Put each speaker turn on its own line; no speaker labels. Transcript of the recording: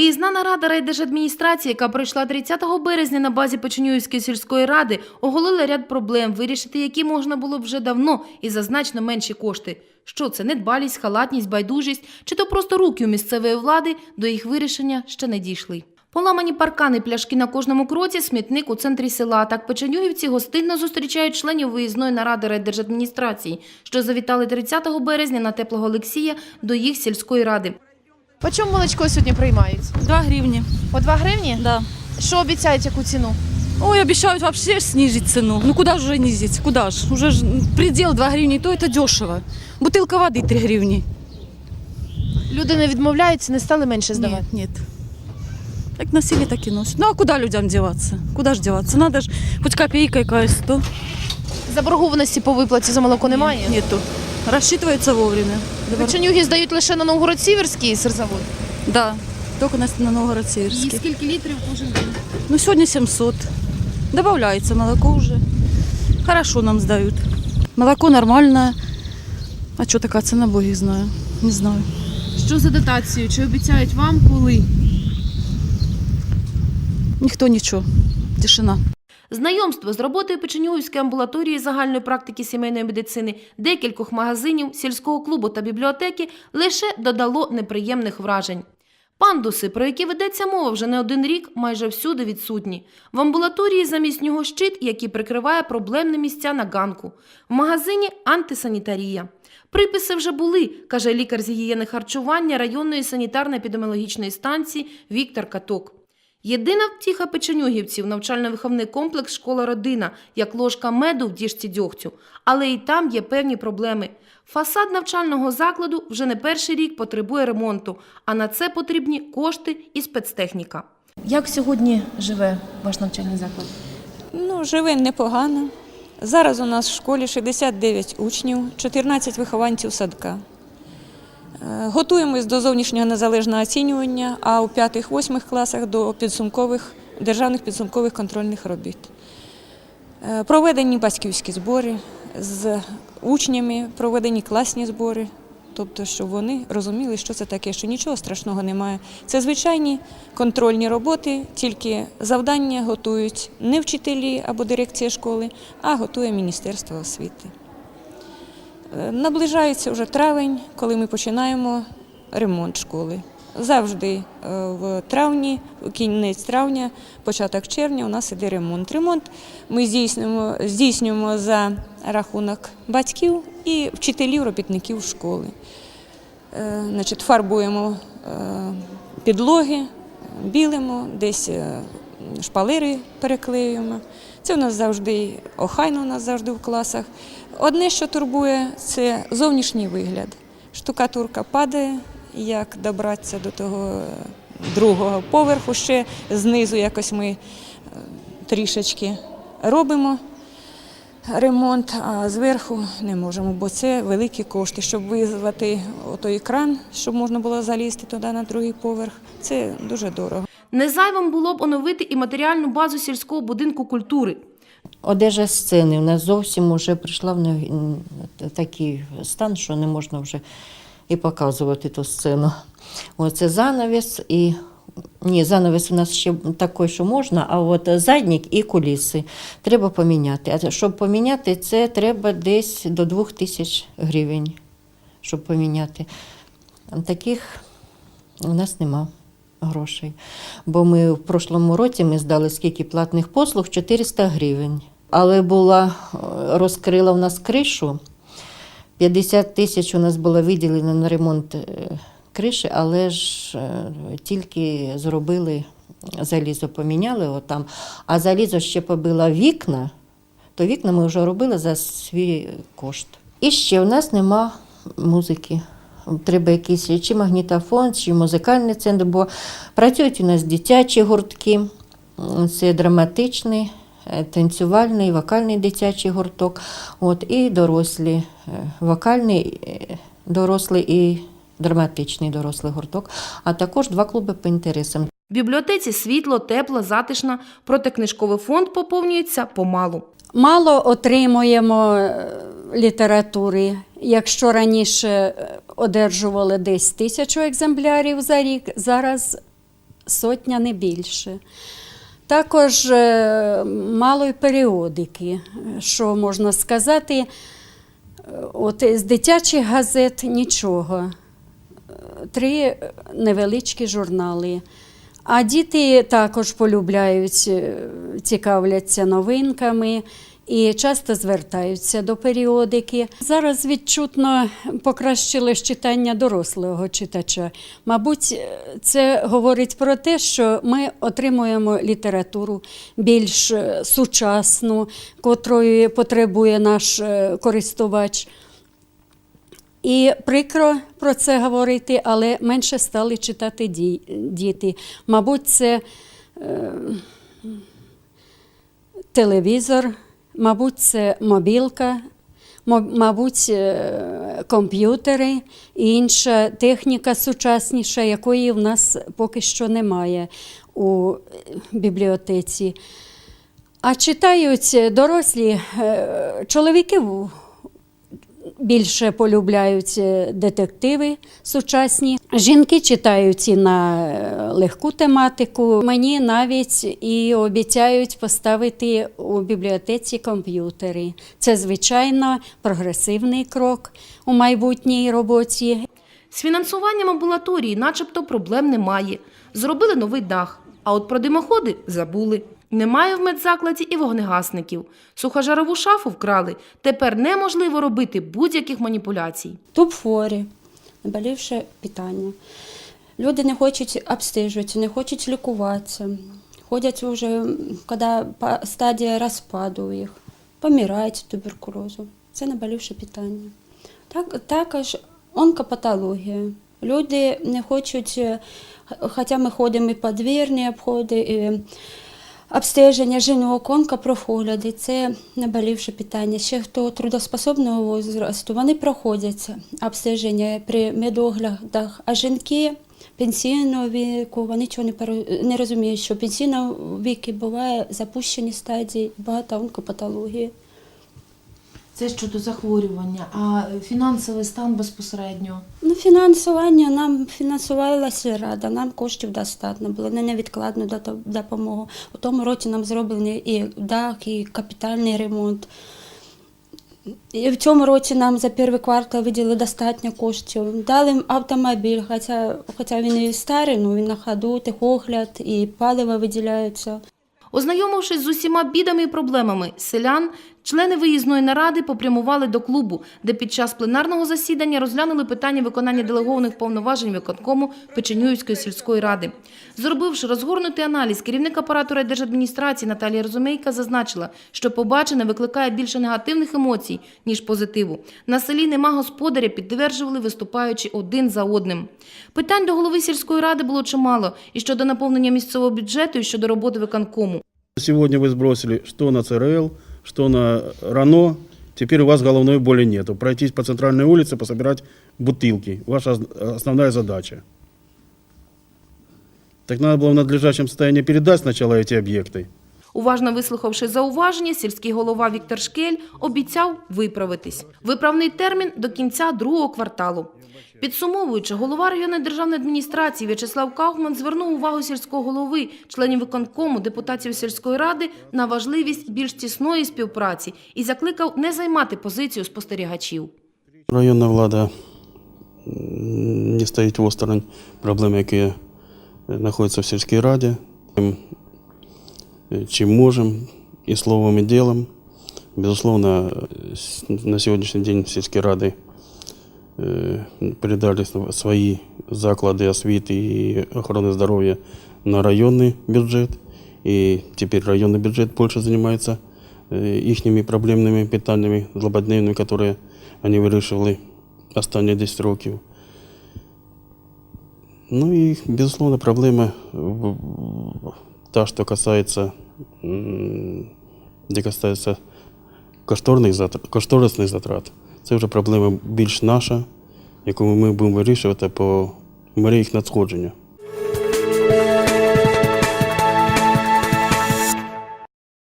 Виїзна нарада райдержадміністрації, яка пройшла 30 березня на базі Печенюївської сільської ради, оголила ряд проблем, вирішити які можна було б вже давно і за значно менші кошти. Що це недбалість, халатність, байдужість чи то просто руки у місцевої влади до їх вирішення ще не дійшли. Поламані паркани, пляшки на кожному кроці, смітник у центрі села. Так печенюгівці гостинно зустрічають членів виїзної наради райдержадміністрації, що завітали 30 березня на теплого Олексія до їх сільської ради.
По чому молочко сьогодні приймають?
2 гривни,
По 2 гривні?
да.
Що обіцяють, яку ціну?
Ой, обещают вообще снизить цену. Ну куда же уже низить? Куда же? Уже ж предел 2 гривни, то это дешево. Бутылка воды 3 гривни.
Люди не відмовляються, не стали менше здавати.
Нет, нет. Как носили, так и носят. Ну а куда людям деваться? Куда же деваться? Надо же хоть копейка якась, то
Заборгованості по виплаті за молоко немає.
нету. Рассчитывается вовремя.
Печенюги здають лише на Новгород-Сіверський сирзавод.
Да, только на, на Новгород-Северский.
скільки літрів кожен день?
Ну сегодня 700. Добавляется молоко уже. Хорошо нам сдают. Молоко нормальное. А что такая цена, боги знаю. Не знаю.
Що за дотацію? Чи обіцяють вам коли?
Ніхто нічого. Тишина.
Знайомство з роботою Печенюгівської амбулаторії загальної практики сімейної медицини, декількох магазинів, сільського клубу та бібліотеки лише додало неприємних вражень. Пандуси, про які ведеться мова вже не один рік, майже всюди відсутні. В амбулаторії замість нього щит, який прикриває проблемні місця на ганку. В магазині антисанітарія. Приписи вже були, каже лікар з гігієни харчування районної санітарно-епідеміологічної станції Віктор Каток. Єдина втіха печенюгівців – навчально-виховний комплекс «Школа-родина», як ложка меду в діжці дьогтю. Але і там є певні проблеми. Фасад навчального закладу вже не перший рік потребує ремонту, а на це потрібні кошти і спецтехніка. Як сьогодні живе ваш навчальний заклад?
Ну, живе непогано. Зараз у нас в школі 69 учнів, 14 вихованців садка. Е, Готуємось до зовнішнього незалежного оцінювання, а у 5-8 класах до підсумкових, державних підсумкових контрольних робіт. Е, Проведені батьківські збори з учнями, проведені класні збори, тобто, щоб вони розуміли, що це таке, що нічого страшного немає. Це звичайні контрольні роботи, тільки завдання готують не вчителі або дирекція школи, а готує Міністерство освіти. Е, Наближається вже травень, коли ми починаємо ремонт школи. Завжди е, в травні, кінець травня, початок червня у нас іде ремонт. Ремонт ми здійснюємо, здійснюємо за рахунок батьків і вчителів, робітників школи. Е, Значить, фарбуємо підлоги, білимо, десь шпалери переклеюємо. Це у нас завжди охайно у нас завжди в класах. Одне, що турбує, це зовнішній вигляд. Штукатурка падає, як добратися до того е, другого поверху, ще знизу якось ми е, трішечки робимо ремонт, а зверху не можемо, бо це великі кошти. Щоб визвати той кран, щоб можна було залізти туди на другий поверх, це дуже дорого.
Незайвим було б оновити і матеріальну базу сільського будинку культури.
Одежа сцени у нас зовсім вже прийшла в такий стан, що не можна вже і показувати ту сцену. Оце занавіс і. Ні, занавіс у нас ще такий, що можна, а от заднік і куліси треба поміняти. А щоб поміняти, це треба десь до 2 тисяч гривень, щоб поміняти. Таких у нас нема грошей. Бо ми в прошлому році ми здали скільки платних послуг 400 гривень. Але була е, розкрила в нас кришу. 50 тисяч у нас було виділено на ремонт е, криші, але ж е, тільки зробили залізо, поміняли отам. А залізо ще побило вікна, то вікна ми вже робили за свій кошт. І ще в нас нема музики. Треба якийсь чи магнітофон, чи музикальний центр, бо працюють у нас дитячі гуртки, це драматичний, е, танцювальний, вокальний дитячий гурток, от, і дорослі, е, вокальний, е, дорослий і драматичний дорослий гурток, а також два клуби по інтересам.
В бібліотеці світло, тепло, затишно, проте книжковий фонд поповнюється помалу.
Мало отримуємо е, літератури. Якщо раніше е, одержували десь тисячу екземплярів за рік, зараз сотня не більше. Також е, мало й періодики, що можна сказати. От з дитячих газет нічого. Три невеличкі журнали. А діти також полюбляють, е, цікавляться новинками і часто звертаються до періодики. Зараз відчутно покращилось читання дорослого читача. Мабуть, це говорить про те, що ми отримуємо літературу більш е, сучасну, котрої потребує наш е, користувач. І прикро про це говорити, але менше стали читати діти. Мабуть, це е, телевізор, мабуть, це мобілка, мабуть, е, комп'ютери і інша техніка сучасніша, якої в нас поки що немає у бібліотеці. А читають дорослі е, чоловіки більше полюбляють е, детективи сучасні. Жінки читають і на е, легку тематику. Мені навіть і обіцяють поставити у бібліотеці комп'ютери. Це звичайно прогресивний крок у майбутній роботі.
З фінансуванням амбулаторії начебто проблем немає. Зробили новий дах, а от про димоходи забули. Немає в медзакладі і вогнегасників. Сухожарову шафу вкрали. Тепер неможливо робити будь-яких маніпуляцій.
Туб-хворі, наболівше питання. Люди не хочуть обстежуватися, не хочуть лікуватися. Ходять вже, коли стадія розпаду їх, помирають туберкульозу. Це наболівше питання. Так, також онкопатологія. Люди не хочуть, е, хоча ми ходимо і подвірні обходи, і обстеження жінок, онкопрофогляди – це наболівше питання. Ще хто трудоспособного возрасту, вони проходять обстеження при медоглядах, а жінки пенсійного віку, вони чого не, не розуміють, що пенсійного віку буває запущені стадії, багато онкопатології.
Це щодо захворювання, а фінансовий стан безпосередньо.
Ну, фінансування нам фінансувала сільрада, нам коштів достатньо було на невідкладну допомогу. У тому році нам зроблений і дах, і капітальний ремонт. І в цьому році нам за перший квартал виділили достатньо коштів. Дали їм автомобіль, хоча, хоча він і старий, ну він на ходу, техогляд і паливо виділяється.
Ознайомившись з усіма бідами і проблемами селян, члени виїзної наради попрямували до клубу, де під час пленарного засідання розглянули питання виконання делегованих повноважень виконкому Печенюївської сільської ради. Зробивши розгорнутий аналіз, керівник апарату райдержадміністрації Наталія Розумейка зазначила, що побачене викликає більше негативних емоцій, ніж позитиву. На селі нема господаря, підтверджували виступаючи один за одним. Питань до голови сільської ради було чимало і щодо наповнення місцевого бюджету, і щодо роботи виконкому.
Сегодня вы сбросили что на ЦРЛ, что на РАНО. Теперь у вас головной боли нету. Пройтись по центральной улице, пособирать бутылки. Ваша ос- основная задача. Так надо было в надлежащем состоянии передать сначала эти объекты.
Уважно вислухавши зауваження, сільський голова Віктор Шкель обіцяв виправитись. Виправний термін до кінця другого кварталу. Підсумовуючи, голова районної державної адміністрації В'ячеслав Кауфман звернув увагу сільського голови, членів виконкому, депутатів сільської ради на важливість більш тісної співпраці і закликав не займати позицію спостерігачів.
Районна влада не стоїть осторонь проблем, які знаходяться в сільській раді. Чим можемо, і словом, і ділом. Безусловно, на сьогоднішній день сільські ради передали св- свої заклади освіти і охорони здоров'я на районний бюджет. І тепер районний бюджет більше займається їхніми проблемними питаннями, злободневними, які вони вирішували останні 10 років. Ну и, безусловно, проблема та, что касается, м, де касається кошторних затрат, кошторисних затрат. Це вже проблема більш наша, яку ми будемо вирішувати по мері їх надходження.